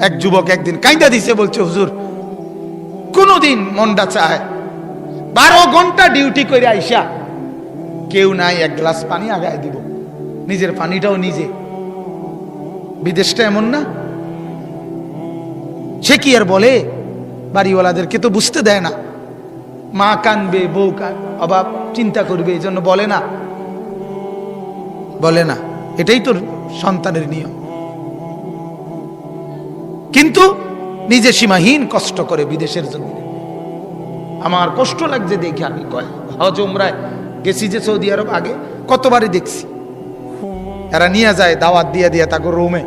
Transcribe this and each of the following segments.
এক যুবক একদিন কাইন্দা দিছে, বলছে, হুজুর, কোনদিন মনটা চায়, বারো ঘণ্টা ডিউটি করে আইসা কেউ নাই, এক গ্লাস পানি আগায় দিব। নিজের পানিটাও নিজে। বিদেশটা এমন না? সে কি আর বলে? বাড়িওয়ালাদেরকে তো বুঝতে দেয় না। মা কানবে, বউ কান অভাব চিন্তা করবে এই জন্য বলে না। বলে না। এটাই তোর সন্তানের নিয়ম। কিন্তু নিজে সীমাহীন কষ্ট করে বিদেশের জন্য। আমার কষ্ট লাগছে দেখি আমি কয় গেছি যে সৌদি আরব আগে, কতবারই দেখছি। এরা নিয়ে যায়, দাওয়াত দিয়ে দিয়ে তাকে রোমে।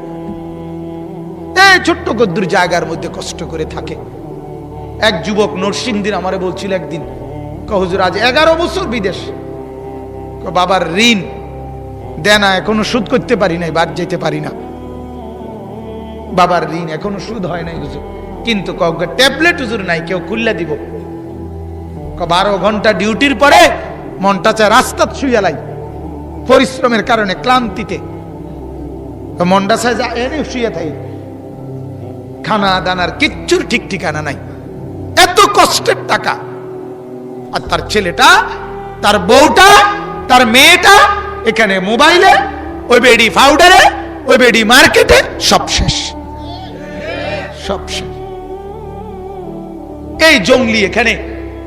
ছোট্ট গদ্দুর জায়গার মধ্যে কষ্ট করে থাকে। এক যুবক নরসিংদিন আমারে বলছিল একদিন ক হুজুর, আজ এগারো বছর বিদেশ। বাবার ঋণ দেনা এখনও শোধ করতে পারি নাই, বাদ যেতে পারি না। বাবার ঋণ এখনও সুদ হয় নাই হুজুর। কিন্তু ট্যাবলেট হুজুর নাই, কেউ খুললে দিব। বারো ঘণ্টা ডিউটির পরে মনটা চায় রাস্তাত শুয়ে লাই। পরিশ্রমের কারণে, ক্লান্তিতে। মনটা চায় যা এনে শুয়ে থাই। খানা দানার কিচ্ছুর ঠিক ঠিকানা নাই। এত কষ্টের টাকা। আর তার ছেলেটা, তার বউটা, তার মেয়েটা এখানে মোবাইলে, ওই বেডি পাউডারে ওই বেডি মার্কেটে সব শেষ। সব শেষ। এই জঙ্গলি এখানে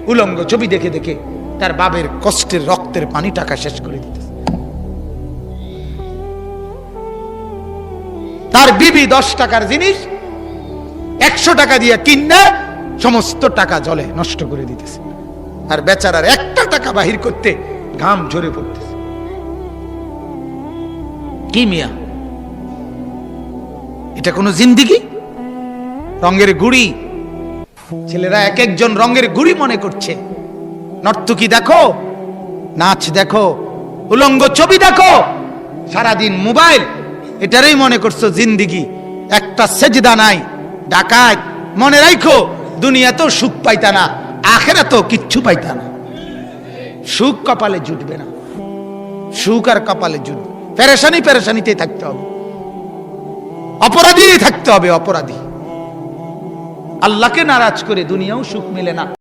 উলঙ্গ ছবি দেখে দেখে তার বাবের কষ্টের রক্তের পানি টাকা শেষ করে দিতেছে। তার বিবি দশ টাকার জিনিস, একশো টাকা দিয়ে কিনে সমস্ত টাকা জলে নষ্ট করে দিতেছে। আর বেচারার একটা টাকা বাহির করতে ঘাম ঝরে পড়তেছে। কি মিয়া? এটা কোনো জিন্দিগি? রঙের গুড়ি। ছেলেরা এক একজন রঙের গুড়ি মনে করছে। নর্তকী দেখো, নাচ দেখো, উলঙ্গ ছবি দেখো, সারাদিন মোবাইল। এটারই মনে করছ জিন্দিগি। একটা সেজদা নাই, ডাকাত। মনে রাখো দুনিয়াতেও সুখ পাইতা না আখেরা তো কিচ্ছু পাইতা না। সুখ কপালে জুটবে না। সুখ আর কপালে জুটবে পেরেশানি পেরেশানিতেই থাকতে হবে। অপরাধী থাকতে হবে অপরাধী। আল্লাহকে নারাজ করে দুনিয়াও সুখ মেলে না।